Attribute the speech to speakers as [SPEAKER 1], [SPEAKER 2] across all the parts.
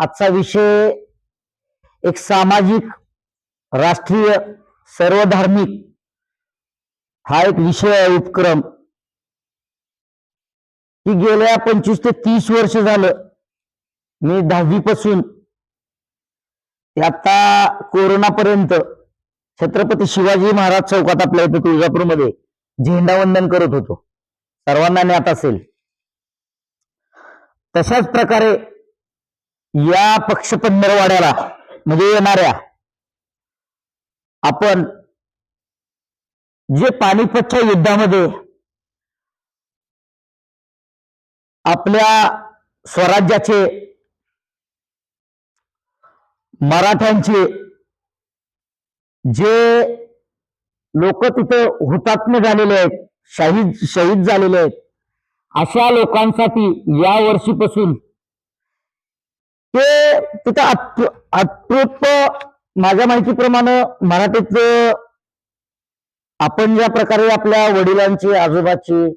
[SPEAKER 1] आजचा विषय एक सामाजिक राष्ट्रीय सर्वधार्मिक हा एक विषय आहे उपक्रम. की गेल्या पंचवीस ते तीस वर्ष झालं मी दहावी पासून ते आता कोरोनापर्यंत छत्रपती शिवाजी महाराज चौकात आपल्या इथे तुळजापूरमध्ये झेंडावंदन करत होतो. सर्वांना ज्ञात असेल. तशाच प्रकारे या पक्ष पंधरवाड्याला म्हणजे येणाऱ्या आपण जे पानिपतच्या युद्धामध्ये आपल्या स्वराज्याचे मराठ्यांचे जे लोक तिथे हुतात्म झालेले आहेत शहीद शहीद झालेले आहेत अशा लोकांसाठी या वर्षीपासून ते तिथं अतृ- अतृप्त माझ्या माहितीप्रमाणे मराठीत आपण ज्या प्रकारे आपल्या वडिलांचे आजोबाचे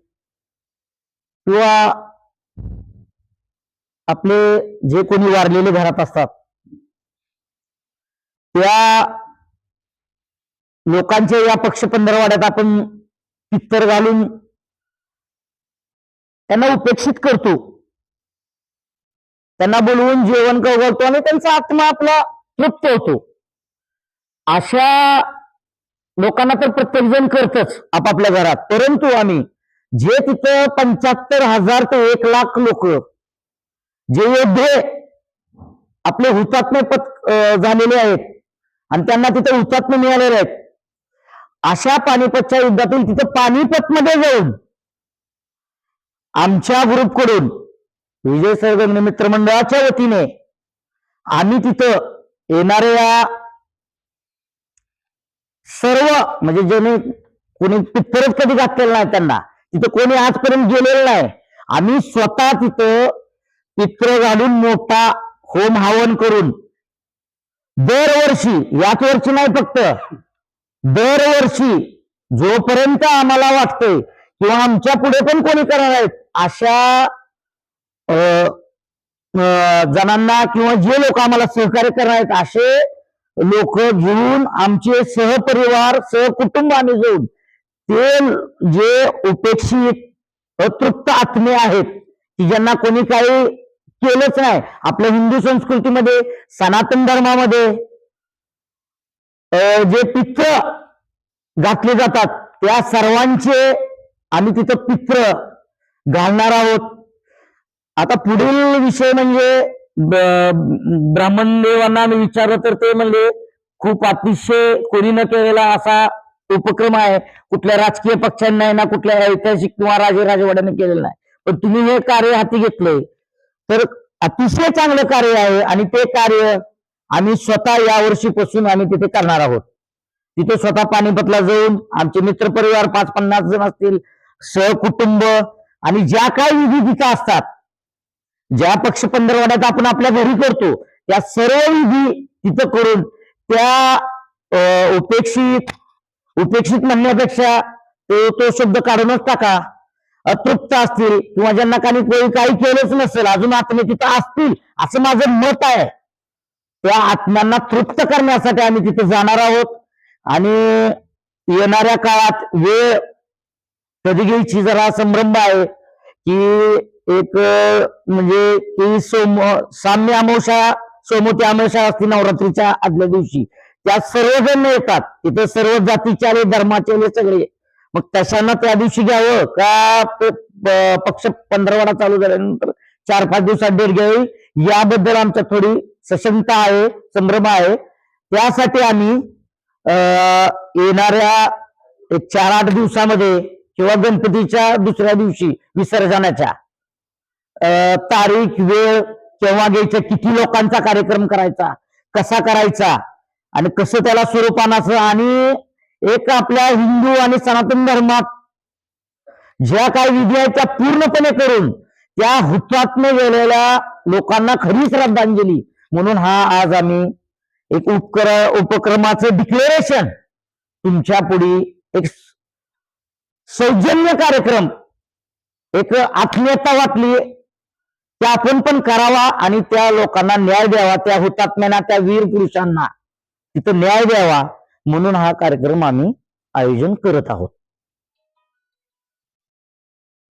[SPEAKER 1] किंवा आपले जे कोणी वारलेले घरात असतात त्या लोकांच्या या पक्ष पंधरवाड्यात आपण पित्तर घालून त्यांना उपेक्षित करतो. त्यांना बोलवून जेवण करतो आणि त्यांचा आत्मा आपला तृप्त होतो. अशा लोकांना तर प्रत्येक जण करतच आपापल्या घरात. परंतु आम्ही जे तिथं पंच्याहत्तर हजार ते एक लाख लोक जे योद्धे आपले हुतात्मे पत झालेले आहेत आणि त्यांना तिथे हुतात्मे मिळालेले आहेत अशा पानिपतच्या युद्धातून तिथं पानिपतमध्ये जाऊन आमच्या ग्रुपकडून विजय सरगम मित्रमंडळाच्या वतीने आम्ही तिथं येणाऱ्या सर्व म्हणजे ज्याने कोणी पित्तरच कधी घातलेलं नाही त्यांना तिथं कोणी आजपर्यंत गेलेलं नाही. आम्ही स्वतः तिथं पित्र घालून मोठा होम हवन करून दरवर्षी याच वर्षी नाही फक्त दरवर्षी जोपर्यंत आम्हाला वाटतंय किंवा आमच्या पुढे पण कोणी करणार आहेत अशा जणांना किंवा जे लोक आम्हाला सहकार्य करणार आहेत असे लोक घेऊन आमचे सहपरिवार सहकुटुंब आम्ही जाऊन ते जे उपेक्षित अतृप्त आत्मे आहेत की ज्यांना कोणी काही केलंच नाही. आपल्या हिंदू संस्कृतीमध्ये सनातन धर्मामध्ये अं, जे पित्र घातले जातात त्या सर्वांचे आम्ही तिथं पित्र घालणार आहोत. आता पुढील विषय म्हणजे ब्राह्मणदेवांना ब्राह्मण देवांना आम्ही विचारलं तर ते म्हणजे खूप अतिशय कोणी न केलेला असा उपक्रम आहे. कुठल्या राजकीय पक्षांनी नाही ना कुठल्या ऐतिहासिक किंवा राजे राजवाड्याने केलेलं नाही. पण तुम्ही हे कार्य हाती घेतलंय. तर अतिशय चांगलं कार्य आहे आणि ते कार्य आम्ही स्वतः या वर्षीपासून आम्ही तिथे करणार आहोत. तिथे स्वतः पाणीपतला जाऊन आमचे मित्रपरिवार पाच पन्नास जण असतील सहकुटुंब आणि ज्या काही विधी तिथं असतात ज्या पक्ष पंधरवड्यात आपण आपल्या घरी करतो त्या सर्व विधी तिथं करून त्या अं, उपेक्षित उपेक्षित म्हणण्यापेक्षा तो तो शब्द काढूनच टाका. अतृप्त असतील किंवा ज्यांना काही कोणी काही केलंच नसेल अजून आत्मे तिथं असतील असं माझं मत आहे. त्या आत्म्यांना तृप्त करण्यासाठी आम्ही तिथे जाणार आहोत. आणि येणाऱ्या काळात वेळ कधी घ्यायची जरा संभ्रम आहे की एक म्हणजे की सोम साम्य अमावस्या सोमवती अमावस्या असते नवरात्रीच्या आदल्या दिवशी. त्या सर्वजण येतात इथे सर्व जातीचे आले धर्माचे आले सगळे. मग तशांना त्या दिवशी घ्यावं का ते पक्ष पंधरवाडा चालू झाल्यानंतर चार पाच दिवसात डेट घ्यावी? याबद्दल आमच्या थोडी सशंकता आहे संभ्रम आहे. त्यासाठी आम्ही अं, येणाऱ्या चार आठ दिवसामध्ये किंवा गणपतीच्या दुसऱ्या दिवशी विसर्जनाच्या तारीख वेळ केव्हा घ्यायचं किती लोकांचा कार्यक्रम करायचा कसा करायचा आणि कसं त्याला स्वरूप आणायचं आणि एक आपल्या हिंदू आणि सनातन धर्मात ज्या काही विधी आहेत त्या पूर्णपणे करून त्या हुतात्म गेलेल्या लोकांना खरी श्रद्धांजली म्हणून हा आज आम्ही एक उपकर उपक्रमाचं डिक्लेरेशन तुमच्यापुढे एक सौजन्य कार्यक्रम एक आत्मीयता वाटली त्या आपण पण करावा आणि त्या लोकांना न्याय द्यावा त्या हुतात्म्यांना त्या वीर पुरुषांना. तिथं न्याय द्यावा म्हणून हा कार्यक्रम आम्ही आयोजन करत आहोत.